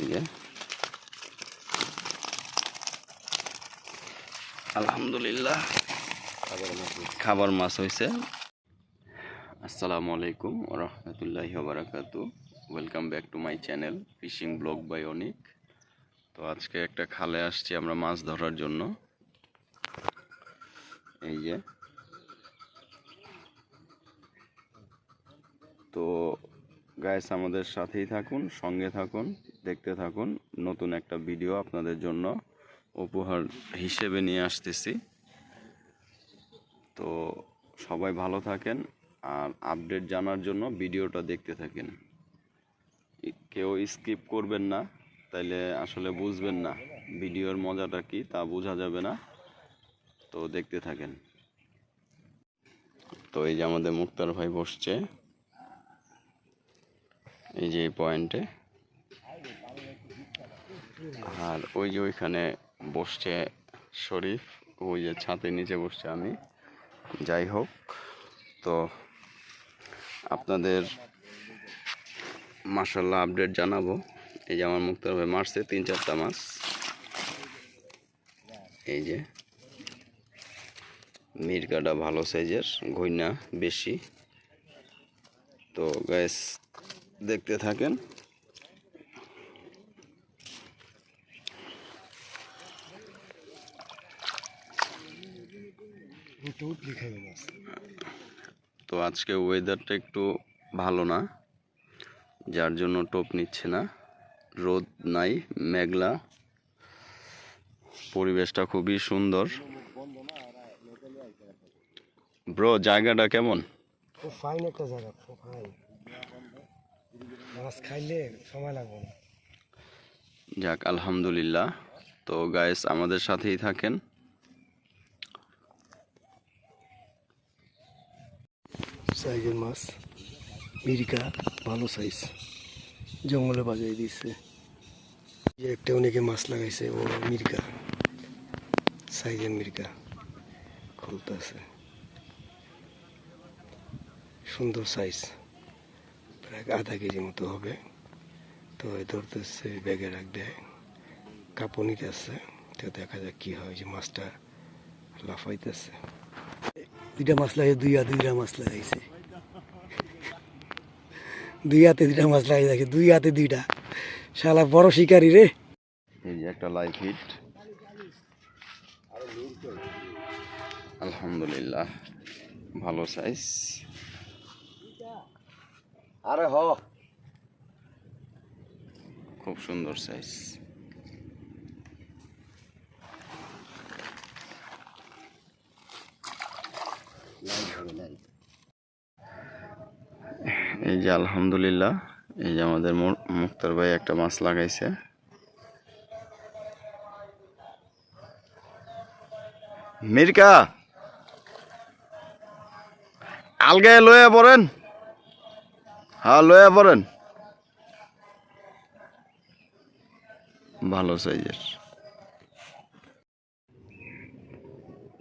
এই যে আলহামদুলিল্লাহ খাবার মাছ হয়েছে আসসালামু আলাইকুম রহমতুল্লাহি বারাকাতু welcome back to my channel fishing vlog by Anik তো আজকে একটা খালে আসছি আমরা মাছ ধরার জন্য। এই যে। তো গাইস আমাদের সাথেই থাকুন সঙ্গে থাকুন। দেখতে থাকুন। নতুন একটা ভিডিও আপনাদের জন্য উপহার হিসেবে নিয়ে আসতেছি। তো সবাই ভালো থাকেন আর আপডেট জানার জন্য ভিডিওটা দেখতে থাকেন। কেউ স্কিপ করবেন না, তাইলে আসলে বুঝবেন না ভিডিওর মজাটা কি, তা বোঝা যাবে না। তো দেখতে থাকেন। তো এই যে আমাদের মুক্তার ভাই বসছে। এই যে পয়েন্টে। আর ওই যে ওইখানে বসছে শরীফ, ওই যে ছাদের নিচে বসছে আমি। যাই হোক, তো আপনাদের মাসাল্লাহ আপডেট জানাব। এই যে আমার মুক্তার ভাই মারছে তিন চারটা মাছ। এই যে মিরকাটা ভালো সাইজের ঘইনা বেশি। তো গ্যাস দেখতে থাকেন। তো আজকে ওয়েদারটা একটু ভালো না যার জন্য টোপ নিচ্ছে না। রোদ নাই মেঘলা। পরিবেশটা খুবই সুন্দর। ব্রো জায়গাটা কেমন? খুব ফাইন একটা জায়গা খুব ফাইন মাছ খাইলে সময় লাগবে না। যাক আলহামদুলিল্লাহ। তো গাইস আমাদের সাথেই থাকেন। সাইজের মাছ। মিরিকা, ভালো সাইজ জঙ্গলে বাজাই দিচ্ছে একটা অনেকে মাছ লাগাইছে, ও মিরিকা। সাইজের মিরিকা খুলতেছে। সুন্দর সাইজ প্রায় আধা কেজি মতো হবে। তো ধরতেছে, ব্যাগে রাখ দেয়। কাপড় নিতেছে, তো দেখা যাক কী হয়। যে মাছটা লাফাইতেছে। দুইটা মাছ লাগাইছে দুই হাতে দুইটা মাছ লাগাইছে। দুই হাতে দুইটা মাছ লাগাই দেখে দুই হাতে দুইটা। শালা বড় শিকারি রে। এই যে একটা লাইভ হিট আলহামদুলিল্লাহ ভালো সাইজ আরে হ। খুব সুন্দর সাইজ এই যে আলহামদুলিল্লাহ, এই যে আমাদের মুক্তার ভাই একটা মাছ লাগাইছে। মির্কা! আলগায় লয়ে পড়েন। হ্যাঁ লয়ে পড়েন। ভালো সাইজের।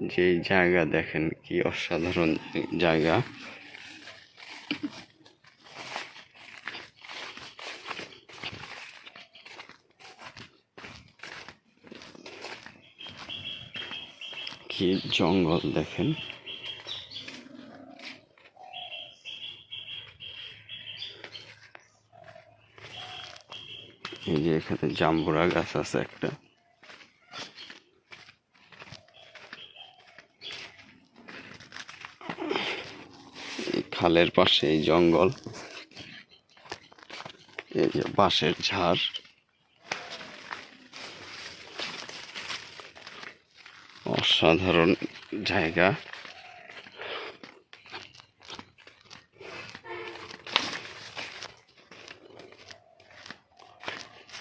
যে জায়গা দেখেন, কি অসাধারণ জায়গা। কি জঙ্গল দেখেন। এই যে এখানে জাম্বুরা গাছ আছে একটা। খালের পাশে এই জঙ্গল। এই যে বাঁশের ঝাড়। অসাধারণ জায়গা।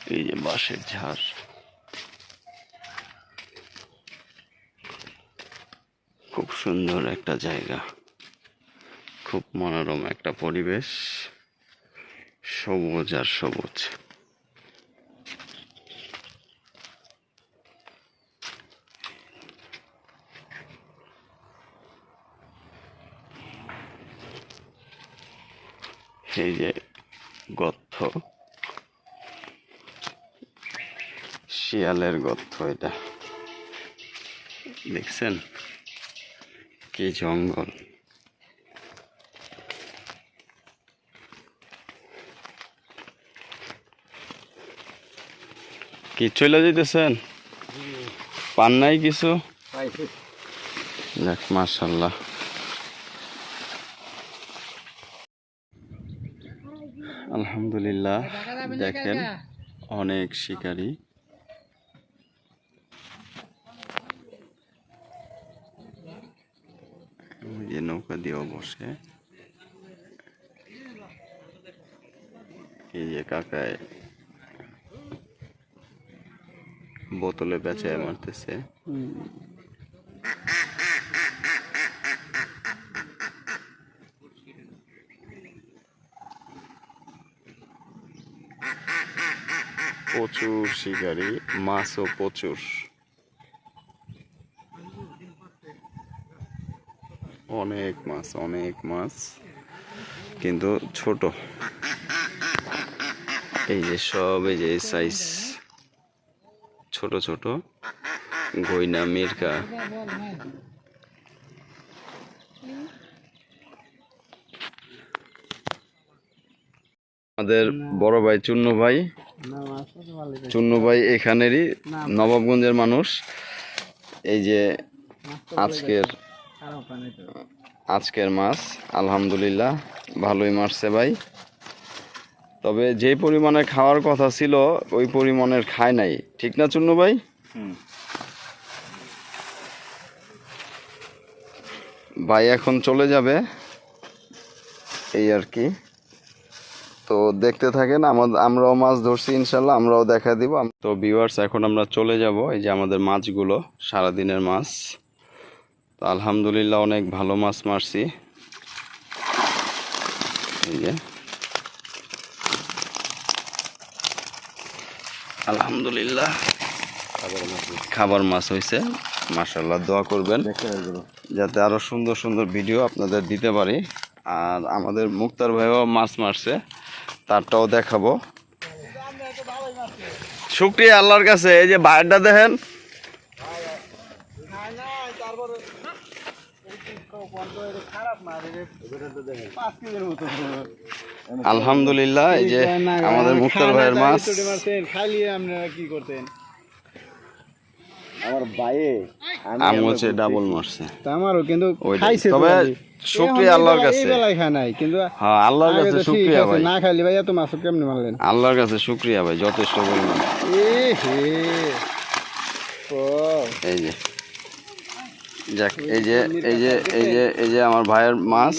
এই যে বাঁশের ঝাড়। খুব সুন্দর একটা জায়গা। খুব মনোরম একটা পরিবেশ। সবুজ আর সবুজ। এই যে গর্ত। শিয়ালের গর্ত এটা। দেখছেন? কি জঙ্গল। কি চলে যেতেছেন পান নাই কিছু? দেখ মাশাল্লাহ। আলহামদুলিল্লাহ দেখেন অনেক শিকারী। যে নৌকা দিয়েও বসে। এই যে কাকায় বোতলে বেচায় মারতেছে। প্রচুর শিকারি, মাছও প্রচুর। অনেক মাছ অনেক মাছ, কিন্তু ছোট। এই যে সব, এই যে সাইজ ছোট ছোট। গইনা মির্কা। আমাদের বড় ভাই, চুন্নু ভাই। চুন্নু ভাই এখানেরই নবাবগঞ্জের মানুষ। এই যে আজকের আজকের মাছ আলহামদুলিল্লাহ ভালোই মারছে ভাই। তবে যে পরিমাণে খাওয়ার কথা ছিল ওই পরিমাণের খায় নাই। ঠিক না চুন্নু ভাই? ভাই এখন চলে যাবে। এই আর কি। তো দেখতে থাকেন আমাদের আমরাও মাছ ধরছি ইনশাল্লাহ আমরাও দেখা দিব। তো ভিউয়ার্স এখন আমরা চলে যাব এই যে আমাদের মাছগুলো সারাদিনের মাছ। তো আলহামদুলিল্লাহ অনেক ভালো মাছ মারছি। এই যে। আলহামদুলিল্লাহ। খাবার মাছ হয়েছে। মার্শাল্লাহ দোয়া করবেন। যাতে আরও সুন্দর সুন্দর ভিডিও আপনাদের দিতে পারি। আর আমাদের মুক্তার ভাইও মাছ মারছে, তারটাও দেখাবো। শুক্রিয়া আল্লাহর কাছে, এই যে বাইরটা দেখেন। আলহামদুলিল্লাহ, এই যে আমাদের মুক্তার ভাইয়ের মাছ। কি করতেন? আমার বাইয়ে আম হচ্ছে ডাবল মারছে। আমারও কিন্তু খাইছে তবে। শুক্রিয়া আল্লাহর কাছে। এই নাই কিন্তু হ্যাঁ আল্লাহর কাছে শুক্রিয়া ভাই। না খাইলে ভাই এত মাছ কেমনি মারলেন? আল্লাহর কাছে শুক্রিয়া ভাই যথেষ্ট পরিমাণ। এ হে ও। এই যে। যাক এই যে এই যে এই যে এই যে আমার ভাইয়ের মাছ।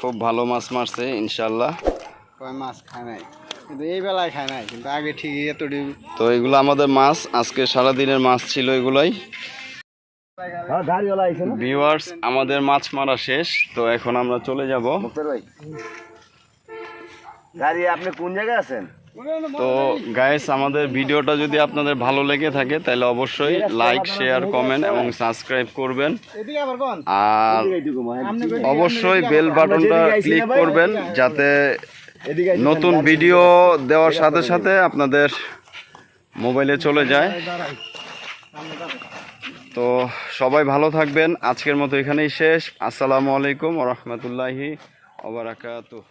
খুব ভালো মাছ মারছে ইনশাল্লাহ কয় মাছ খায় নাই। কিন্তু এই বেলায় খায় নাই কিন্তু আগে ঠিকই তো এগুলো আমাদের মাছ আজকে সারাদিনের মাছ ছিল এগুলাই। ভিউয়ার্স আমাদের মাছ মারা শেষ তো এখন আমরা চলে যাব। গাড়ি আপনি কোন জায়গায় আছেন? তো গাইস আমাদের ভিডিওটা যদি আপনাদের ভালো লেগে থাকে তাহলে অবশ্যই লাইক শেয়ার কমেন্ট এবং সাবস্ক্রাইব করবেন। এদিকে আবার কোন? আর হয়। অবশ্যই বেল বাটনটা ক্লিক করবেন যাতে। নতুন ভিডিও দেওয়ার সাথে সাথে আপনাদের মোবাইলে চলে যায়। তো সবাই ভালো থাকবেন। আজকের মতো এখানেই শেষ। আসসালামু আলাইকুম রহমতুল্লাহি ওবরাকাতুহ